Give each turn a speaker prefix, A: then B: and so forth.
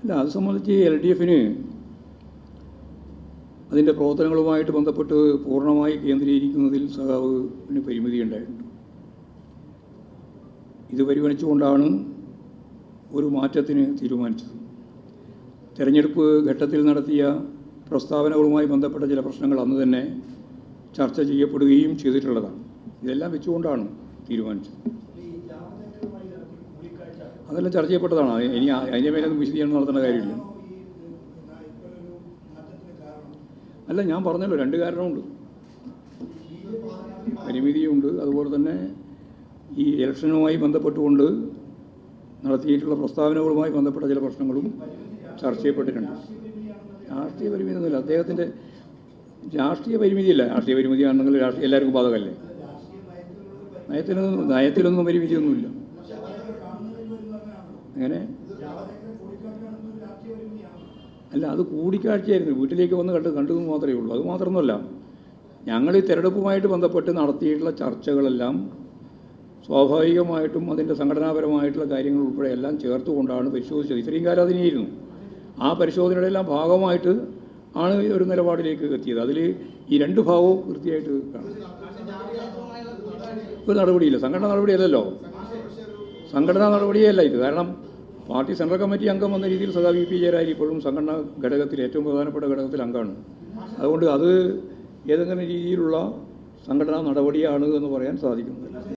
A: അല്ല അത് സംബന്ധിച്ച് എൽ ഡി എഫിന് അതിന്റെ പ്രവർത്തനങ്ങളുമായിട്ട് ബന്ധപ്പെട്ട് പൂർണമായി കേന്ദ്രീകരിക്കുന്നതിൽ സഖാവിന് പരിമിതി ഉണ്ടായിട്ടുണ്ട്. ഇത് പരിഗണിച്ചുകൊണ്ടാണ് ഒരു മാറ്റത്തിന് തീരുമാനിച്ചത്. തെരഞ്ഞെടുപ്പ് ഘട്ടത്തിൽ നടത്തിയ പ്രസ്താവനകളുമായി ബന്ധപ്പെട്ട ചില പ്രശ്നങ്ങൾ അന്ന് തന്നെ ചർച്ച ചെയ്യപ്പെടുകയും ചെയ്തിട്ടുള്ളതാണ്. ഇതെല്ലാം വെച്ചുകൊണ്ടാണ് തീരുമാനിച്ചത്. അതെല്ലാം ചർച്ച ചെയ്യപ്പെട്ടതാണ്. ഇനി അതിന്റെ മേലൊന്നും വിശദീകരണം നടത്തേണ്ട കാര്യമില്ല. അല്ല ഞാൻ പറഞ്ഞല്ലോ രണ്ട് കാരണമുണ്ട്. പരിമിതിയുണ്ട്. അതുപോലെ തന്നെ ഈ ഇലക്ഷനുമായി ബന്ധപ്പെട്ടുകൊണ്ട് നടത്തിയിട്ടുള്ള പ്രസ്താവനകളുമായി ബന്ധപ്പെട്ട ചില പ്രശ്നങ്ങളും ചർച്ച ചെയ്യപ്പെട്ടിട്ടുണ്ട്. രാഷ്ട്രീയ പരിമിതി ഒന്നുമില്ല അദ്ദേഹത്തിന്റെ രാഷ്ട്രീയ പരിമിതിയില്ല. രാഷ്ട്രീയ പരിമിതിയാണെങ്കിൽ രാഷ്ട്രീയ എല്ലാവർക്കും ബാധകമല്ലേ? നയത്തിലൊന്നും നയത്തിലൊന്നും പരിമിതിയൊന്നുമില്ല എങ്ങനെ? അല്ല അത് കൂടിക്കാഴ്ചയായിരുന്നു. വീട്ടിലേക്ക് വന്ന് കണ്ട് കണ്ടു മാത്രമേ ഉള്ളൂ. അത് മാത്രമൊന്നുമല്ല ഞങ്ങൾ ഈ തെരഞ്ഞെടുപ്പുമായിട്ട് ബന്ധപ്പെട്ട് നടത്തിയിട്ടുള്ള ചർച്ചകളെല്ലാം സ്വാഭാവികമായിട്ടും അതിന്റെ സംഘടനാപരമായിട്ടുള്ള കാര്യങ്ങൾ ഉൾപ്പെടെ എല്ലാം ചേർത്തുകൊണ്ടാണ് പരിശോധിച്ചത്. ഇത്രയും കാലം അതിനെയായിരുന്നു. ആ പരിശോധനയുടെ എല്ലാം ഭാഗമായിട്ട് ആണ് ഒരു നിലപാടിലേക്ക് എത്തിയത്. അതിൽ ഈ രണ്ട് ഭാഗവും കൃത്യമായിട്ട് കാണും. ഒരു നടപടിയില്ല. സംഘടന നടപടിയല്ലല്ലോ. സംഘടനാ നടപടിയല്ല ഇത്. കാരണം പാർട്ടി സെൻട്രൽ കമ്മിറ്റി അംഗം എന്ന രീതിയിൽ സദാ വി പി ജയരാജ് ഇപ്പോഴും സംഘടനാ ഘടകത്തിൽ ഏറ്റവും പ്രധാനപ്പെട്ട ഘടകത്തിൽ അംഗമാണ്. അതുകൊണ്ട് അത് ഏതെങ്കിലും രീതിയിലുള്ള സംഘടനാ നടപടിയാണ് എന്ന് പറയാൻ സാധിക്കുന്നില്ല